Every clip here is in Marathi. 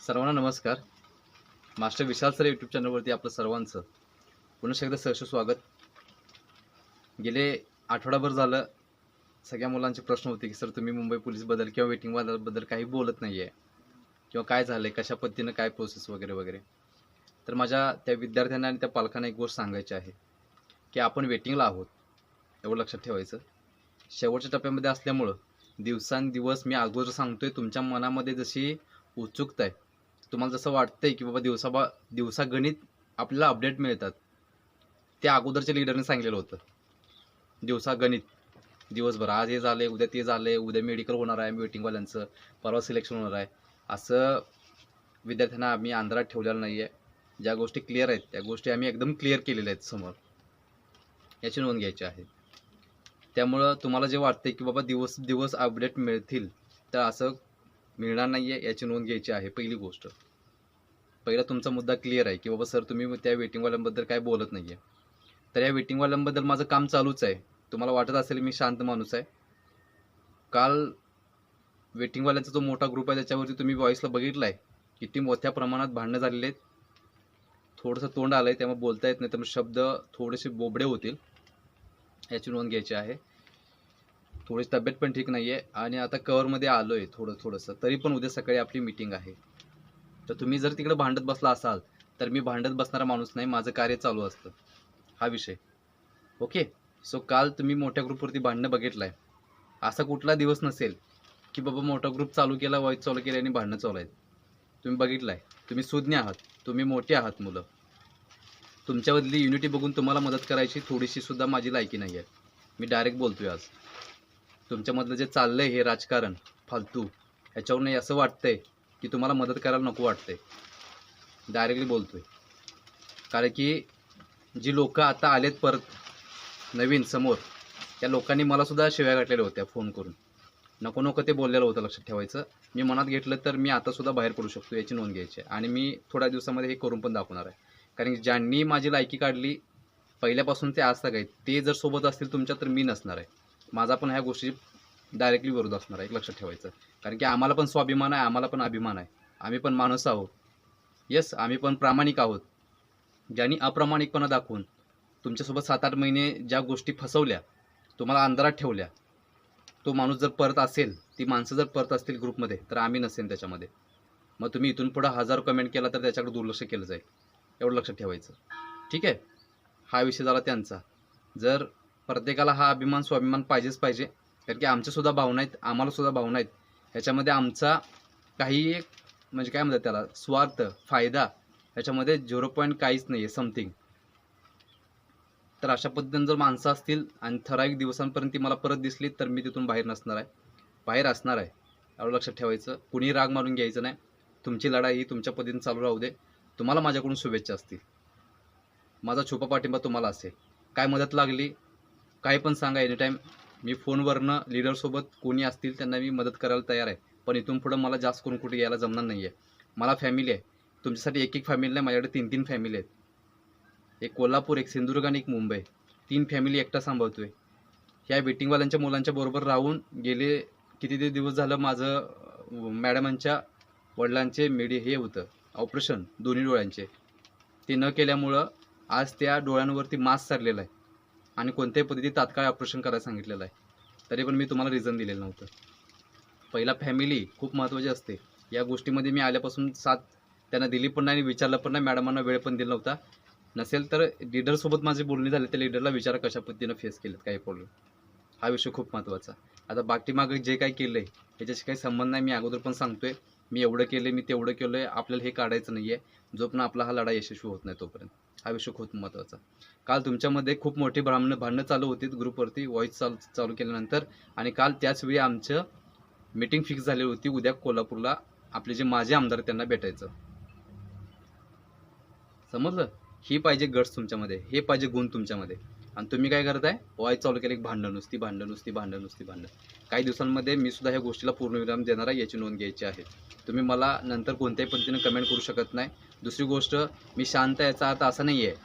सर्वांना नमस्कार. मास्टर विशाल सर यूट्यूब चॅनलवरती आपलं सर्वांचं पुन्हा एकदा सहर्ष स्वागत. गेले आठवडाभर झालं सगळ्या मुलांचे प्रश्न होते की सर तुम्ही मुंबई पोलीसबद्दल किंवा वेटिंगवाल्याबद्दल काही बोलत नाही आहे किंवा काय झालं आहे कशा पद्धतीनं काय प्रोसेस वगैरे वगैरे. तर माझ्या त्या विद्यार्थ्यांना आणि त्या पालकांना एक गोष्ट सांगायची आहे की आपण वेटिंगला आहोत एवढं लक्षात ठेवायचं. शेवटच्या टप्प्यामध्ये असल्यामुळं दिवसांदिवस मी अगोदर सांगतोय तुमच्या मनामध्ये जशी उत्सुकता आहे तुम्हाला जसं वाटतंय की बाबा दिवसाबा दिवसागणित आपल्याला अपडेट मिळतात. त्या अगोदरच्या लिडरने सांगितलेलं होतं. दिवसागणित दिवसभर. आज हे झाले उद्या ते झाले उद्या मेडिकल होणार आहे वेटिंगवाल्यांचं परवा सिलेक्शन होणार आहे. असं विद्यार्थ्यांना आम्ही अंधारात ठेवलेलं नाही आहे ज्या गोष्टी क्लिअर आहेत त्या गोष्टी आम्ही एकदम क्लिअर केलेल्या आहेत समोर. याची नोंद घ्यायची आहे. त्यामुळं तुम्हाला जे वाटते की बाबा दिवस दिवस अपडेट मिळतील तर असं मिळणार नाही आहे याची नोंद घ्यायची आहे पहिली गोष्ट. पहिला तुमचा मुद्दा क्लिअर आहे की बाबा सर तुम्ही त्या वेटिंगवाल्यांबद्दल काय बोलत नाही आहे तर या वेटिंगवाल्यांबद्दल माझं काम चालूच आहे. तुम्हाला वाटत असेल मी शांत माणूस आहे. काल वेटिंगवाल्यांचा जो मोठा ग्रुप आहे त्याच्यावरती तुम्ही व्हॉईसला बघितला आहे किती मोठ्या प्रमाणात भांडणं झालेले आहेत. थोडंसं तोंड आलं आहे त्यामुळे बोलता येत नाही त्यामुळे शब्द थोडेसे बोबडे होतील. याची नोंद घ्यायची आहे. थोडीशी तब्येत पण ठीक नाही आहे आणि आता कवरमध्ये आलो आहे थोडं थोडंसं. तरी पण उद्या सकाळी आपली मीटिंग आहे. तर तुम्ही जर तिकडे भांडत बसला असाल तर मी भांडत बसणारा माणूस नाही माझं कार्य चालू असतं. हा विषय. ओके सो काल तुम्ही मोठ्या ग्रुपवरती भांडणं बघितलं आहे असा कुठला दिवस नसेल की बाबा मोठा ग्रुप चालू केला वॉईस चालू केली आणि भांडणं चालू आहेत. तुम्ही बघितलं आहे तुम्ही सुज्ञ आहात. तुम्ही मोठे आहात मुलं. तुमच्यामधली युनिटी बघून तुम्हाला मदत करायची थोडीशी सुद्धा माझी लायकी नाही आहे मी डायरेक्ट बोलतोय आज. तुमच्यामधलं जे चाललंय हे राजकारण फालतू ह्याच्यावर नाही असं वाटतंय की तुम्हाला मदत करायला नको वाटतंय. डायरेक्टली बोलतोय. कारण की जी लोक आता आलेत परत नवीन समोर त्या लोकांनी मला सुद्धा शिव्या गाठलेल्या होत्या फोन करून. नको नको ते बोललेलं होतं लक्षात ठेवायचं. मी मनात घेतलं तर मी आतासुद्धा बाहेर पडू शकतो याची नोंद घ्यायची आणि मी थोड्या दिवसामध्ये हे करून पण दाखवणार आहे. कारण की ज्यांनी माझी लायकी काढली पहिल्यापासून ते आज तक आहेत ते जर सोबत असतील तुमच्या तर मी नसणार आहे. माझा पण ह्या गोष्टी डायरेक्टली विरोध असणार आहे एक लक्षात ठेवायचं. कारण की आम्हाला पण स्वाभिमान आहे आम्हाला पण अभिमान आहे. आम्ही पण माणूस आहोत. येस आम्ही पण प्रामाणिक आहोत. ज्यांनी अप्रामाणिकपणा दाखवून तुमच्यासोबत सात आठ महिने ज्या गोष्टी फसवल्या तुम्हाला अंधारात ठेवल्या तो माणूस जर परत असेल ती माणसं जर परत असतील ग्रुपमध्ये तर आम्ही नसेल त्याच्यामध्ये. मग तुम्ही इथून पुढं हजारो कमेंट केला तर त्याच्याकडे दुर्लक्ष केलं जाईल. एवढं लक्षात ठेवायचं. ठीक आहे? हा विषय झाला त्यांचा. जर प्रत्येकाला हा अभिमान स्वाभिमान पाहिजेच पाहिजे. कारण की आमच्यासुद्धा भावना आहेत आम्हालासुद्धा भावना आहेत. ह्याच्यामध्ये आमचा काही एक म्हणजे काय म्हणतात त्याला स्वार्थ फायदा ह्याच्यामध्ये झिरो पॉईंट काहीच नाही आहे समथिंग तर अशा पद्धतीनं जर माणसं असतील आणि ठराविक दिवसांपर्यंत ती मला परत दिसली तर मी तिथून बाहेर नसणार आहे. बाहेर असणार आहे. एवढं लक्षात ठेवायचं. कुणी राग मारून घ्यायचं नाही. तुमची लढाई ही तुमच्या पद्धतीने चालू राहू दे. तुम्हाला माझ्याकडून शुभेच्छा असतील. माझा छुपा पाठिंबा तुम्हाला असेल. काय मदत लागली काय पण सांगा एनीटाईम मी फोनवरनं लीडरसोबत कोणी असतील त्यांना मी मदत करायला तयार आहे. पण इथून पुढं मला जास्त करून कुठे यायला जमणार नाही आहे मला फॅमिली आहे. तुमच्यासाठी एक एक फॅमिली नाही माझ्याकडे तीन तीन फॅमिली आहेत. एक कोल्हापूर एक सिंधुदुर्ग आणि एक मुंबई. तीन फॅमिली एकटा सांभाळतोय. ह्या वेटिंगवाल्यांच्या मुलांच्या बरोबर राहून गेले किती ते दिवस झालं माझं मॅडमांच्या वडिलांचे मेडी हे होतं. ऑपरेशन दोन्ही डोळ्यांचे. ते न केल्यामुळं आज त्या डोळ्यांवरती मास्क सरलेला आहे. आणि कोणत्याही पद्धतीत तात्काळ ऑपरेशन करायला सांगितलेलं आहे. तरी पण मी तुम्हाला रिझन दिलेलं नव्हतं. पहिला फॅमिली खूप महत्त्वाची असते. या गोष्टीमध्ये मी आल्यापासून साथ त्यांना दिली पण नाही आणि विचारलं पण नाही. मॅडमांना वेळ पण दिला नव्हता. नसेल तर लीडरसोबत माझे बोलणे झाले त्या लीडरला विचार कशा पद्धतीनं फेस केलेत काही प्रॉब्लेम हा विषय खूप महत्त्वाचा आता बाकी मागं जे काही केलं आहे त्याच्याशी काही संबंध नाही. मी अगोदर पण सांगतो आहे मी एवढं केलं मी तेवढं केलं आहे आपल्याला हे काढायचं नाही आहे जो पण आपला हा लढा यशस्वी होत नाही तोपर्यंत. हा विषय खूप महत्त्वाचा काल तुमच्यामध्ये खूप मोठी भांडणं भांडणं चालू होती ग्रुपवरती व्हॉइस चालू चालू केल्यानंतर आणि काल त्याच वेळी आमचं मीटिंग फिक्स झालेली होती उद्या कोल्हापूरला आपले जे माझे आमदार त्यांना भेटायचं. समजलं? ही पाहिजे गट्स तुमच्यामध्ये हे पाहिजे गुण तुमच्यामध्ये. आणि तुम्ही काय करताय? व्हॉईस चालू केलं एक भांडण नुसती भांडण नुसती भांडण नुसती भांडण. काही दिवसांमध्ये मी सुद्धा ह्या गोष्टीला पूर्णविराम देणार आहे याची नोंद घ्यायची आहे. तुम्ही मला नंतर कोणत्याही पद्धतीने कमेंट करू शकत नाही. दुसरी गोष्ट मी शांत याचा अर्थ असा नाही आहे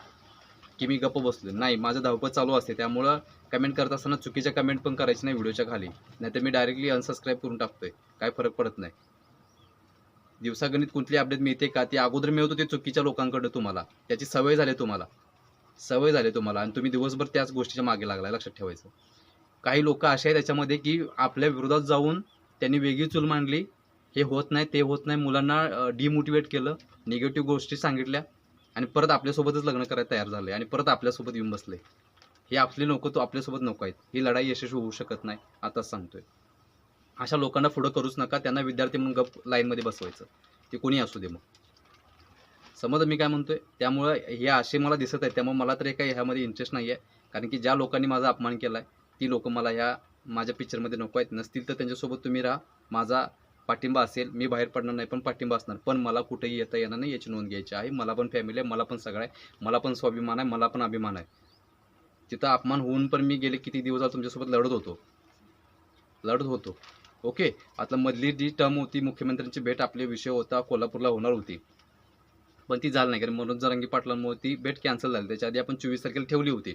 की मी गप्प बसलो नाही माझं धावपळ चालू असते. त्यामुळं कमेंट करत असताना चुकीच्या कमेंट पण करायची नाही व्हिडिओच्या खाली. नाहीतर मी डायरेक्टली अनसबस्क्राईब करून टाकतोय. काय फरक पडत नाही. दिवसागणित कुठली अपडेट मिळते का? ती अगोदर मिळवतो ते चुकीच्या लोकांकडे तुम्हाला. त्याची सवय झाली तुम्हाला. सवय झाली तुम्हाला आणि तुम्ही दिवसभर त्याच गोष्टीच्या मागे लागलाय लक्षात ठेवायचं. काही लोक असे आहेत त्याच्यामध्ये की आपल्या विरोधात जाऊन त्यांनी वेगळी चूल मांडली हे होत नाही ते होत नाही. मुलांना डिमोटिवेट केलं निगेटिव्ह गोष्टी सांगितल्या आणि परत आपल्यासोबतच लग्न करायला तयार झाले आणि परत आपल्यासोबत येऊन बसले. हे आपले नको तो आपल्यासोबत नको आहेत. ही लढाई यशस्वी होऊ शकत नाही आताच सांगतोय. अशा लोकांना पुढं करूच नका. त्यांना विद्यार्थी म्हणून गप लाईनमध्ये बसवायचं. ते कोणी असू दे मग. समज मी काय म्हणतोय? त्यामुळं हे असे मला दिसत आहे त्यामुळे मला तरी काही ह्यामध्ये इंटरेस्ट नाही आहे कारण की ज्या लोकांनी माझा अपमान केला आहे ती लोकं मला ह्या माझ्या पिक्चरमध्ये नको आहेत. नसतील तर त्यांच्यासोबत तुम्ही राहा. माझा पाठिंबा असेल मी बाहेर पडणार नाही पण पाठिंबा असणार. पण मला कुठेही येता येणार नाही याची नोंद घ्यायची आहे. मला पण फॅमिली आहे मला पण सगळं आहे मला पण स्वाभिमान आहे मला पण अभिमान आहे. तिथं अपमान होऊन पण मी गेले किती दिवस तुमच्यासोबत लढत होतो. लढत होतो. ओके आता मधली जी टर्म होती मुख्यमंत्र्यांची भेट आपले विषय होता कोल्हापूरला होणार होती. पण ती झाली नाही कारण मनोज जरांगी पाटलांमुळे ती भेट कॅन्सल झाली. त्याच्या आधी आपण चोवीस तारखेला ठेवली होती.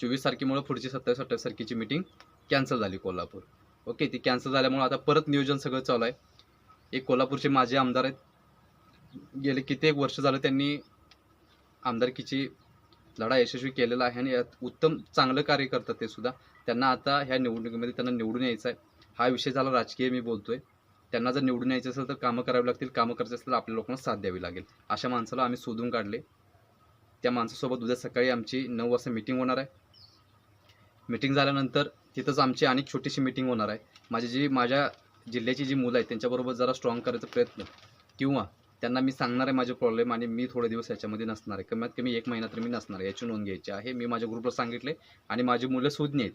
चोवीस तारखेमुळे पुढची सत्तावीस अठ्ठावीस तारखेची मीटिंग कॅन्सल झाली कोल्हापूर. ओके ती कॅन्सल झाल्यामुळे आता परत नियोजन सगळं चालू आहे. एक कोल्हापूरचे माजी आमदार आहेत. गेले कित्येक वर्ष झालं त्यांनी आमदारकीची लढा यशस्वी केलेला आहे आणि यात उत्तम चांगलं कार्य करतात ते सुद्धा. त्यांना आता ह्या निवडणुकीमध्ये त्यांना निवडून यायचं आहे. हा विषय झाला राजकीय मी बोलतोय. त्यांना जर निवडून यायचं असेल तर कामं करावी लागतील. कामं करायचं असेल तर आपल्या लोकांना साथ द्यावी लागेल. अशा माणसाला आम्ही शोधून काढले. त्या माणसासोबत उद्या सकाळी आमची नऊ वाजता मिटिंग होणार आहे. मिटिंग झाल्यानंतर तिथंच आमची आणि छोटीशी मिटिंग होणार आहे. माझी जी माझ्या जिल्ह्याची जी मुलं आहेत त्यांच्याबरोबर जरा स्ट्रॉंग करायचा प्रयत्न किंवा त्यांना मी सांगणार आहे माझे प्रॉब्लेम आणि मी थोडे दिवस याच्यामध्ये नसणार आहे. कमीत कमी एक महिना तर मी नसणार आहे. याची नोंद घ्यायची आहे. मी माझ्या ग्रुपला सांगितले आणि माझी मुलं सुज्ञ आहेत.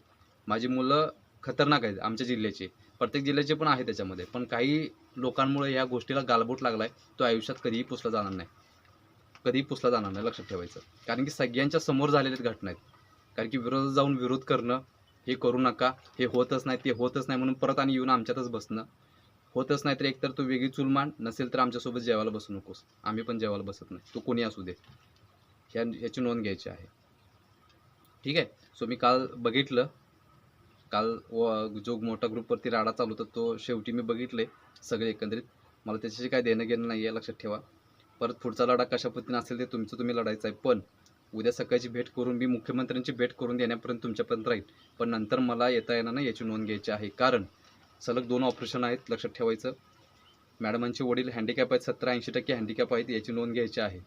माझी मुलं खतरनाक आहेत आमच्या जिल्ह्याचे. प्रत्येक जिल्ह्याचे पण आहे त्याच्यामध्ये. पण काही लोकांमुळे या गोष्टीला गालबोट लागला आहे तो आयुष्यात कधीही पुसला जाणार नाही. कधीही पुसला जाणार नाही लक्षात ठेवायचं. कारण की सगळ्यांच्या समोर झालेल्या घटना आहेत. कारण की विरोधात जाऊन विरोध करणं हे करू नका हे होतच नाही ते होतच नाही म्हणून परत आणि येऊन आमच्यातच बसणं. होतच नाही तर एकतर तू वेगळी चूल नसेल तर आमच्यासोबत जेवायला बसू नकोस. आम्ही पण जेवायला बसत नाही. तू कोणी असू दे. ह्या ह्याची नोंद घ्यायची आहे. ठीक आहे? सो मी काल बघितलं. काल व- जो मोठा ग्रुपवरती राडा चालू होता तो शेवटी मी बघितले सगळे एकंदरीत. मला त्याच्याशी काय देणं घेणं नाही आहे लक्षात ठेवा. परत पुढचा लढा कशा पद्धतीने असेल ते तुमचं तुम्ही लढायचं आहे. पण उद्या सकाळची भेट करून मी मुख्यमंत्र्यांची भेट करून देण्यापर्यंत तुमच्यापर्यंत राहील. पण नंतर मला येता येणार नाही याची नोंद घ्यायची आहे. कारण सलग दोन ऑपरेशन आहेत लक्षात ठेवायचं. मॅडमांचे वडील हँडिकॅप आहेत सतरा ऐंशी टक्के हँडिकॅप आहेत याची नोंद घ्यायची आहे.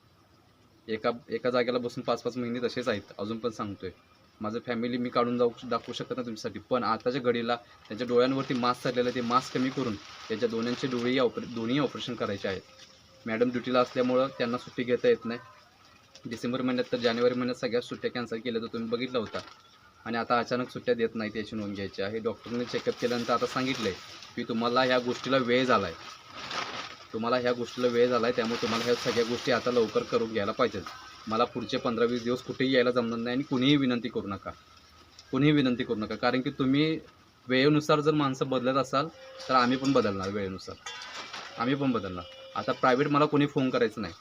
एका एका जागेला बसून पाच पाच महिने तसेच आहेत अजून पण सांगतोय. माझं फॅमिली मी काढून जाऊ दाखवू शकत नाही तुमच्यासाठी. पण आताच्या घडीला त्यांच्या डोळ्यांवरती मास्क चाललेलं आहे ते मास्क कमी करून त्यांच्या दोन्हींचे डोळेही ऑपरे दोन्ही ऑपरेशन करायचे आहेत. मॅडम ड्युटीला असल्यामुळं त्यांना सुट्टी घेता येत नाही. डिसेंबर महिन्यात तर जानेवारी महिन्यात सगळ्या सुट्ट्या कॅन्सल केल्या तर तुम्ही बघितलं होता. आणि आता अचानक सुट्ट्या देत नाहीत याची नोंद घ्यायची आहे. डॉक्टरने चेकअप केल्यानंतर आता सांगितलंय की तुम्हाला ह्या गोष्टीला वेळ झाला आहे तुम्हाला ह्या गोष्टीला वेळ झाला आहे त्यामुळे तुम्हाला ह्या सगळ्या गोष्टी आता लवकर करून घ्यायला पाहिजेत. मला पुढचे पंधरा वीस दिवस कुठेही यायला जमणार नाही आणि कुणीही विनंती करू नका. कुणीही विनंती करू नका. कारण की तुम्ही वेळेनुसार जर माणसं बदलत असाल तर आम्ही पण बदलणार वेळेनुसार. आम्ही पण बदलणार. आता प्रायव्हेट मला कोणी फोन करायचं नाही.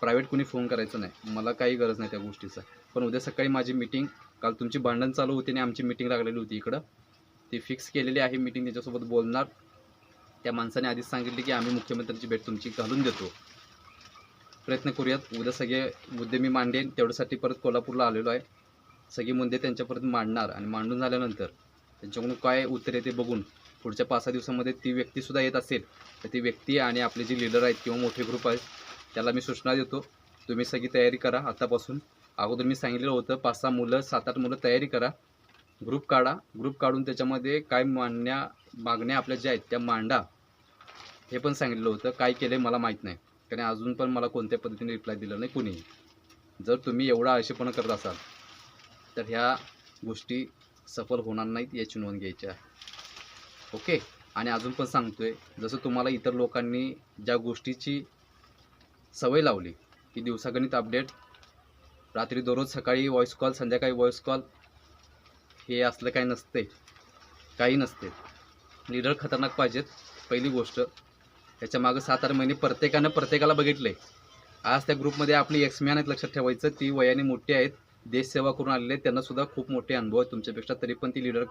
प्रायव्हेट कुणी फोन करायचं नाही. मला काही गरज नाही त्या गोष्टीचा. पण उद्या सकाळी माझी मीटिंग काल तुमची भांडण चालू होती आणि आमची मीटिंग लागलेली होती इकडं. ती फिक्स केलेली आहे मीटिंग त्याच्यासोबत बोलणार. त्या माणसाने आधीच सांगितले की आम्ही मुख्यमंत्र्यांची भेट तुमची घालून देतो. प्रयत्न करूयात. उद्या सगळे मुद्दे मी मांडेन. तेवढ्यासाठी परत कोल्हापूरला आलेलो आहे. सगळे मुद्दे त्यांच्यापर्यंत मांडणार आणि मांडून झाल्यानंतर त्यांच्याकडून काय उत्तर येते बघून. पुढच्या पाच सहा दिवसामध्ये ती व्यक्तीसुद्धा येत असेल. तर ती व्यक्ती आणि आपले जे लीडर आहेत किंवा मोठे ग्रुप आहेत त्याला मी सूचना देतो. तुम्ही सगळी तयारी करा आतापासून. अगोदर मी सांगितलेलं होतं पाच सहा मुलं सात आठ मुलं तयारी करा. ग्रुप काढा. ग्रुप काढून त्याच्यामध्ये काय मांडण्या मागण्या आपल्या ज्या आहेत त्या मांडा. हे पण सांगितलं होतं. काय केलं मला माहीत नाही. कारण अजून पण मला कोणत्या पद्धतीने रिप्लाय दिला नाही कुणीही. जर तुम्ही एवढा आळशीपणा करत असाल तर ह्या गोष्टी सफल होणार नाहीत याची नोंद घ्यायची आहे. ओके? आणि अजून पण सांगतोय जसं तुम्हाला इतर लोकांनी ज्या गोष्टीची सवय लावली की दिवसागणित अपडेट रात्री दररोज सकाळी व्हॉइस कॉल संध्याकाळी व्हॉइस कॉल हे असलं काही नसते. काही नसते. लीडर खतरनाक पाहिजेत पहिली गोष्ट. त्याच्या मागं सात आठ महिने प्रत्येकानं प्रत्येकाला बघितले आज त्या ग्रुपमध्ये आपली एक्समॅन आहेत लक्षात ठेवायचं. ती वयाने मोठी आहेत. देशसेवा करून आलेले आहेत. खूप मोठे अनुभव आहेत तुमच्यापेक्षा. तरी पण ती लीडर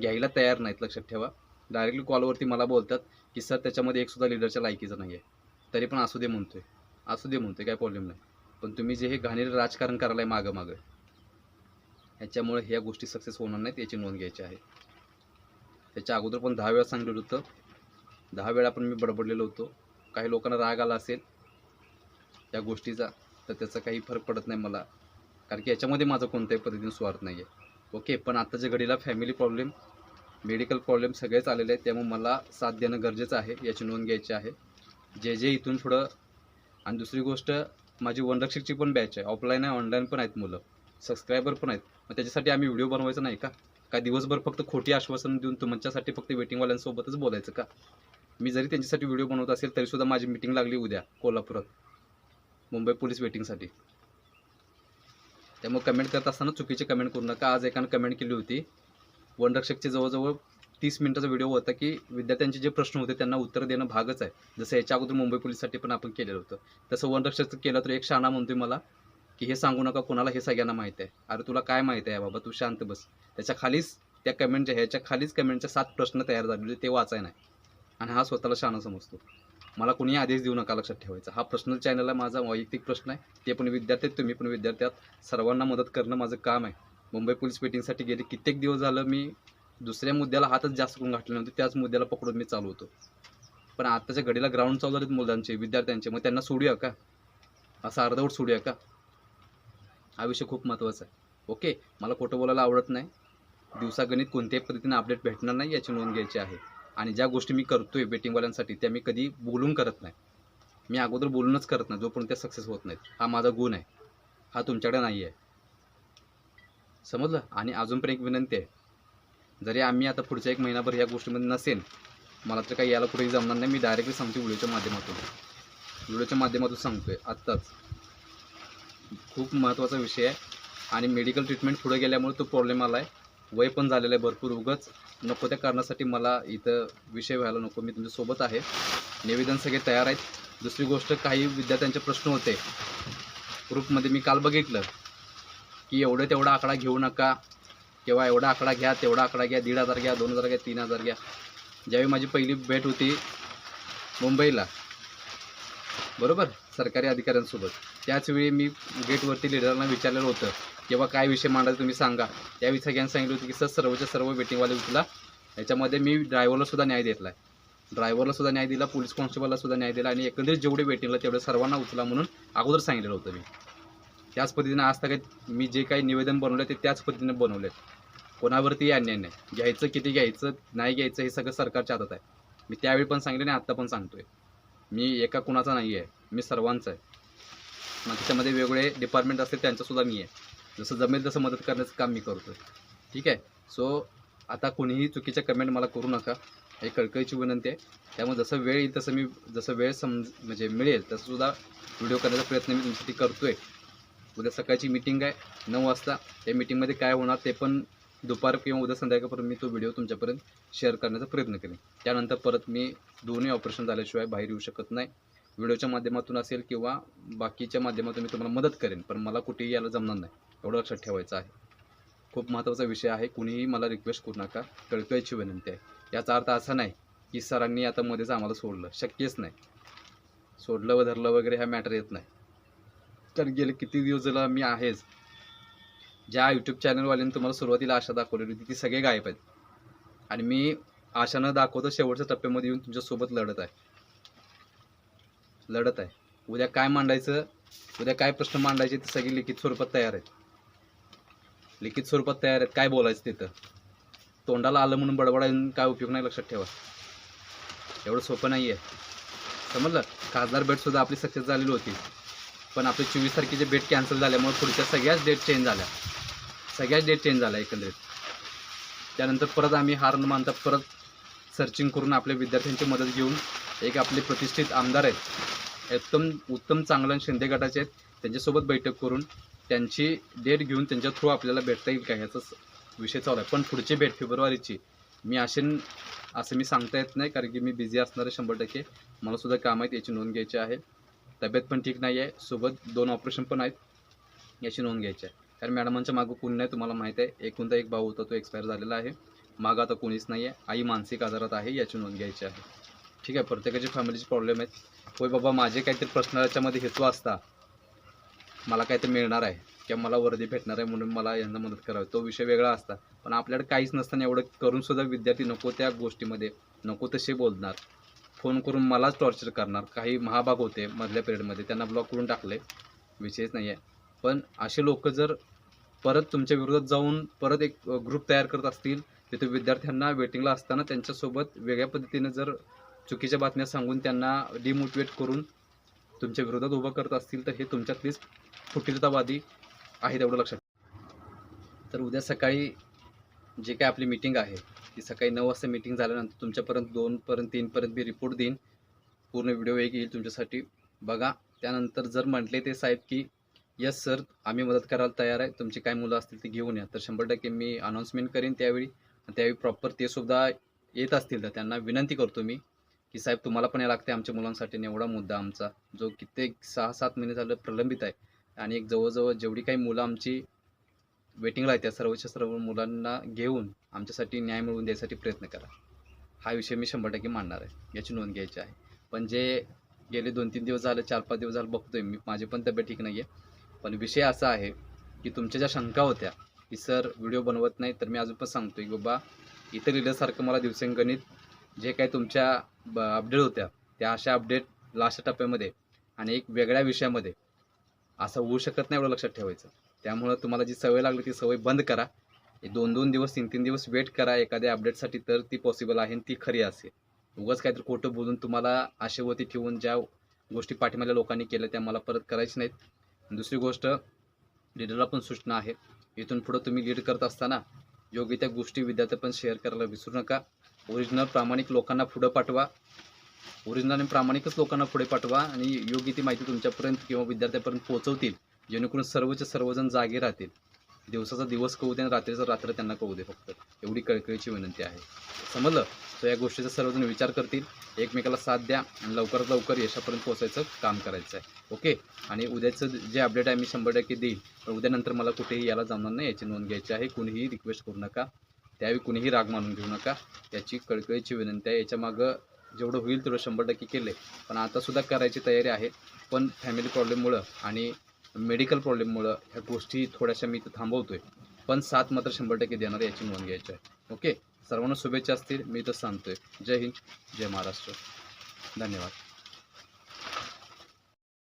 घ्यायला तयार नाहीत लक्षात ठेवा. डायरेक्टली कॉलवरती मला बोलतात की सर त्याच्यामध्ये एकसुद्धा लिडरच्या लायकीचं नाही आहे तरी पण असू दे म्हणतोय. असू दे म्हणतो काय प्रॉब्लेम नाही. पण तुम्ही जे हे घाणेर राजकारण करायला आहे मागं मागं ह्याच्यामुळे ह्या गोष्टी सक्सेस होणार नाहीत याची नोंद घ्यायची आहे. त्याच्या अगोदर पण दहा वेळा सांगलेलं होतं. दहा वेळा पण मी बडबडलेलो होतो. काही लोकांना राग आला असेल या गोष्टीचा तर त्याचा काही फरक पडत नाही मला. कारण की याच्यामध्ये माझा कोणत्याही पद्धतीने स्वार्थ नाही आहे ओके पण आत्ताच्या घडीला फॅमिली प्रॉब्लेम मेडिकल प्रॉब्लेम सगळेच आलेले आहेत त्यामुळे मला साथ देणं गरजेचं आहे याची नोंद घ्यायची आहे. जे जे इथून थोडं आणि दुसरी गोष्ट माझी वनरक्षकची पण बॅच आहे. ऑफलाईन आहे ऑनलाईन पण आहेत मुलं. सबस्क्रायबर पण आहेत. मग त्याच्यासाठी आम्ही व्हिडिओ बनवायचा नाही का? काय दिवसभर फक्त खोटी आश्वासन देऊन तुमच्यासाठी फक्त वेटिंगवाल्यांसोबतच बोलायचं का? मी जरी त्यांच्यासाठी व्हिडिओ बनवत असेल तरीसुद्धा माझी मिटिंग लागली उद्या कोल्हापुरात. मुंबई पोलीस वेटिंगसाठी त्यामुळे कमेंट करत असताना चुकीचे कमेंट करू नका. आज एकानं कमेंट केली होती. वनरक्षकचे जवळजवळ तीस मिनिटाचा व्हिडिओ होता की विद्यार्थ्यांचे जे प्रश्न होते त्यांना उत्तर देणं भागच आहे. जसं याच्या अगोदर मुंबई पोलीससाठी पण आपण केलेलं होतं. तसं वनरक्षक केलं तर एक शाणा म्हणतोय मला की हे सांगू नका कोणाला हे सगळ्यांना माहीत आहे. अरे तुला काय माहिती आहे बाबा? तू शांत बस. त्याच्या खालीच त्या कमेंटच्या ह्याच्या खालीच कमेंटच्या सात प्रश्न तयार झालेले ते वाचाय नाही. आणि हा स्वतःला शाणा समजतो. मला कोणी आदेश देऊ नका लक्षात ठेवायचा. हा प्रश्न चॅनल माझा वैयक्तिक प्रश्न आहे. ते पण विद्यार्थी आहेत तुम्ही पण विद्यार्थ्यात सर्वांना मदत करणं माझं काम आहे. मुंबई पोलीस मिटिंगसाठी गेले कित्येक दिवस झालं मी दुसऱ्या मुद्द्याला हातच जास्त करून घातले नव्हते त्याच मुद्द्याला पकडून मी चालू होतो. पण आताच्या घडीला ग्राउंड चालू आहेत मुलांचे विद्यार्थ्यांचे मग त्यांना सोडूया का? असं अर्धवट सोडूया का? हा विषय खूप महत्त्वाचा आहे. ओके मला खोटं बोलायला आवडत नाही. दिवसागणित कोणत्याही पद्धतीने अपडेट भेटणार नाही याची नोंद घ्यायची आहे. आणि ज्या गोष्टी मी करतोय बेटिंगवाल्यांसाठी त्या मी कधी बोलून करत नाही. मी अगोदर बोलूनच करत नाही जोपर्यंत त्या सक्सेस होत नाहीत. हा माझा गुण आहे. हा तुमच्याकडे नाही आहे समजलं? आणि अजून पण एक विनंती आहे. जरी आम्ही आता पुढच्या एक महिनाभर या गोष्टीमध्ये नसेल मला तर काही याला कुठेही जमणार नाही. मी डायरेक्टली सांगतो व्हिडिओच्या माध्यमातून. व्हिडिओच्या माध्यमातून सांगतोय. आत्ताच. खूप महत्त्वाचा विषय आहे. आणि मेडिकल ट्रीटमेंट पुढे गेल्यामुळे तो प्रॉब्लेम आला आहे वय पण झालेलं आहे भरपूर उगच. नको त्या कारणासाठी मला इथं विषय व्हायला नको. मी तुमच्यासोबत आहे. निवेदन सगळे तयार आहेत. दुसरी गोष्ट काही विद्यार्थ्यांचे प्रश्न होते. ग्रुपमध्ये मी काल बघितलं की एवढं तेवढा आकडा घेऊ नका. किंवा एवढा आकडा घ्या तेवढा आकडा घ्या दीड हजार घ्या दोन हजार घ्या तीन हजार घ्या. ज्यावेळी माझी पहिली भेट होती मुंबईला बरोबर? सरकारी अधिकाऱ्यांसोबत. त्याचवेळी मी गेटवरती लिडरांना विचारलेलं होतं किंवा काय विषय मांडायचा तुम्ही सांगा. त्यावेळी सगळ्यांनी सांगितलं होतं की सर सर्वच्या सर्व वेटिंगवाले उचला याच्यामध्ये मी ड्रायव्हरलासुद्धा न्याय देतला आहे. ड्रायव्हरला सुद्धा न्याय दिला पोलीस कॉन्स्टेबलला सुद्धा न्याय दिला आणि एकंदरीत जेवढे वेटिंगला तेवढे सर्वांना उचला म्हणून अगोदर सांगितलेलं होतं मी. त्याच पद्धतीनं आज तक मी जे काही निवेदन बनवलं ते त्याच पद्धतीने बनवले कोणावरती अन्याय नाही. घ्यायचं किती घ्यायचं नाही घ्यायचं हे सगळं सरकारच्या हातात आहे. मी त्यावेळी पण सांगितलं आणि आत्ता पण सांगतोय. मी एका कुणाचा नाही आहे. मी सर्वांचा आहे. मग त्याच्यामध्ये वेगवेगळे डिपार्टमेंट असते त्यांच्यासुद्धा मी आहे. जसं जमेल तसं मदत करण्याचं काम मी करतो आहे ठीक आहे? सो आता कोणीही चुकीच्या कमेंट मला करू नका. हे कळकळीची विनंती आहे. त्यामुळे जसं वेळ येईल तसं मी जसं वेळ समज म्हणजे मिळेल तसंसुद्धा व्हिडिओ करण्याचा प्रयत्न मी तुमच्यासाठी करतो आहे उद्या सकाळची मीटिंग आहे. नऊ वाजता. त्या मीटिंगमध्ये काय होणार ते पण दुपार किंवा उद्या संध्याकाळपर्यंत मी तो व्हिडिओ तुमच्यापर्यंत शेअर करण्याचा प्रयत्न करेन. त्यानंतर परत मी दोन्ही ऑपरेशन झाल्याशिवाय बाहेर येऊ शकत नाही. व्हिडिओच्या माध्यमातून असेल किंवा बाकीच्या माध्यमातून मी तुम्हाला मदत करेन पण मला कुठेही यायला जमणार नाही. एवढं लक्षात ठेवायचं आहे. खूप महत्त्वाचा विषय आहे. कुणीही मला रिक्वेस्ट करू नका. कळकळीची विनंती आहे. याचा अर्थ असा नाही की सरांनी आता मध्येच आम्हाला सोडलं. शक्यच नाही. सोडलं व धरलं वगैरे ह्या मॅटर येत नाही. तर गेले किती दिवस झाला मी आहेच ज्या यूट्यूब चॅनलवाल्याने तुम्हाला सुरुवातीला आशा दाखवलेली होती ती सगळे गायब आहेत. आणि मी आशा न दाखवतो शेवटच्या टप्प्यामध्ये येऊन तुमच्यासोबत लढत आहे. लढत आहे. उद्या काय मांडायचं उद्या काय प्रश्न मांडायचे ते सगळे लिखित स्वरूपात तयार आहेत. लिखित स्वरूपात तयार आहेत. काय बोलायचं तिथं? तोंडाला आलं म्हणून बडबडायला काय उपयोग नाही लक्षात ठेवा. एवढं सोपं नाही आहे समजलं? खासदार भेटसुद्धा आपली सक्सेस झालेली होती. पण आपली चोवीस तारखेचे डेट कॅन्सल झाल्यामुळे पुढच्या सगळ्याच डेट चेंज झाल्या. सगळ्याच डेट चेंज झाल्या एकंदरीत. त्यानंतर परत आम्ही हार न मानता परत सर्चिंग करून आपल्या विद्यार्थ्यांची मदत घेऊन एक आपले प्रतिष्ठित आमदार आहेत एकदम उत्तम चांगलं शिंदे गटाचे आहेत त्यांच्यासोबत बैठक करून त्यांची डेट घेऊन त्यांच्या थ्रू आपल्याला भेटता येईल का ह्याचा विषय चालू आहे. पण पुढची भेट फेब्रुवारीची. मी आशेन असं मी सांगता येत नाही कारण की मी बिझी असणार आहे शंभर टक्के. मलासुद्धा काम आहेत याची नोंद घ्यायची आहे. तब्येत पण ठीक नाही आहे सोबत दोन ऑपरेशन पण आहेत. याची नोंद घ्यायची आहे. कारण मॅडमांच्या मागं कोणी नाही तुम्हाला माहीत आहे. एकुणता एक भाऊ होता तो एक्सपायर झालेला आहे. मागं आता कोणीच नाही आहे आई मानसिक आजारात आहे याची नोंद घ्यायची आहे. ठीक आहे प्रत्येकाची फॅमिलीचे प्रॉब्लेम आहेत. होय बाबा माझे काहीतरी प्रश्न याच्यामध्ये हेतू असता मला काहीतरी मिळणार आहे. किंवा मला वर्दी भेटणार आहे म्हणून मला यांना मदत करावी. तो विषय वेगळा असता. पण आपल्याकडे काहीच नसताना एवढं करून सुद्धा विद्यार्थी नको त्या गोष्टीमध्ये. नको तसे बोलणार. फोन करून मलाच टॉर्चर करणार. काही महाभाग होते मधल्या पिरियडमध्ये त्यांना ब्लॉक करून टाकले. विषयच नाही आहे पण असे लोक जर परत तुमच्या विरोधात जाऊन परत एक ग्रुप तयार करत असतील तिथे विद्यार्थ्यांना वेटिंगला असताना त्यांच्यासोबत वेगळ्या पद्धतीने जर चुकीच्या बातम्या सांगून त्यांना डिमोटिवेट करून तुमच्या विरोधात उभं करत असतील तर हे तुमच्यातलीच फुटीरतावादी आहे तेवढं लक्षात तर उद्या सकाळी जे काय आपली मीटिंग आहे ती सकाळी नऊ वाजता मीटिंग झाल्यानंतर तुमच्यापर्यंत दोनपर्यंत तीनपर्यंत मी रिपोर्ट देईन. पूर्ण व्हिडिओ एक येईल तुमच्यासाठी. बघा त्यानंतर जर म्हटले ते साहेब की यस सर आम्ही मदत करायला तयार आहे. तुमची काय मुलं असतील ते घेऊन या. तर शंभर टक्के मी अनाऊन्समेंट करेन त्यावेळी. आणि त्यावेळी प्रॉपर ते सुद्धा येत असतील तर त्यांना विनंती करतो मी की साहेब तुम्हाला पण या लागते आमच्या मुलांसाठी. एवढा मुद्दा आमचा जो कित्येक सहा सात महिने झालं प्रलंबित आहे. आणि एक जवळजवळ जेवढी काही मुलं आमची वेटिंगला आहे त्या सर्वच्या सर्व मुलांना घेऊन आमच्यासाठी न्याय मिळवून द्यायसाठी प्रयत्न करा. हा विषय मी शंभर टक्के मांडणार आहे. याची नोंद घ्यायची आहे. पण जे गेले दोन तीन दिवस झाले चार पाच दिवस झालं बघतोय मी. माझी पण तब्येत ठीक नाही आहे पण विषय असा आहे की तुमच्या ज्या शंका होत्या की सर व्हिडिओ बनवत नाही तर मी अजून पण सांगतो की बाबा इतर लिडरसारखं मला दिवसेंगणित जे काही तुमच्या ब अपडेट होत्या त्या अशा अपडेट लास्ट टप्प्यामध्ये आणि एक वेगळ्या विषयामध्ये असं होऊ शकत नाही एवढं लक्षात ठेवायचं. त्यामुळं तुम्हाला जी सवय लागली ती सवय बंद करा. हे दोन दोन दिवस तीन तीन दिवस वेट करा. एखाद्या अपडेटसाठी तर ती पॉसिबल आहे आणि ती खरी असेल. उगाच काहीतरी खोटं बोलून तुम्हाला आशेवरती ठेवून ज्या गोष्टी पाठिंबाल्या लोकांनी केल्या त्या मला परत करायच्या नाहीत. दुसरी गोष्ट लीडरला पण सूचना आहे. इथून पुढं तुम्ही लीड करत असताना योग्य त्या गोष्टी विद्यार्थी पण शेअर करायला विसरू नका. ओरिजिनल प्रामाणिक लोकांना पुढं पाठवा. ओरिजिनल आणि प्रामाणिकच लोकांना पुढे पाठवा आणि योग्य ती माहिती तुमच्यापर्यंत किंवा विद्यार्थ्यापर्यंत पोहोचवतील. जेणेकरून सर्वचे सर्वजण जागे राहतील. दिवसाचा दिवस कळू दे आणि रात्रीचा रात्र त्यांना कळू दे फक्त. एवढी कळकळीची विनंती आहे. समजलं? तर या गोष्टीचा सर्वजण विचार करतील. एकमेकाला साथ द्या आणि लवकरात लवकर यशापर्यंत पोहोचायचं काम करायचं आहे. ओके आणि उद्याचं जे अपडेट आहे मी शंभर टक्के देईल. पण उद्यानंतर मला कुठेही याला जमणार नाही. याची नोंद घ्यायची आहे. कुणीही रिक्वेस्ट करू नका. त्यावेळी कुणीही राग मानून घेऊ नका. याची कळकळीची विनंती आहे. याच्यामागं जेवढं होईल तेवढं शंभर टक्के केले पण आतासुद्धा करायची तयारी आहे. पण फॅमिली प्रॉब्लेममुळं आणि मेडिकल प्रॉब्लेममुळं ह्या गोष्टी थोड्याशा मी इथं आहे पण साथ मात्र शंभर टक्के देणार याची नोंद घ्यायची आहे. ओके? सर्वांना शुभेच्छा असतील. मी इथं सांगतोय. जय हिंद. जय महाराष्ट्र. धन्यवाद.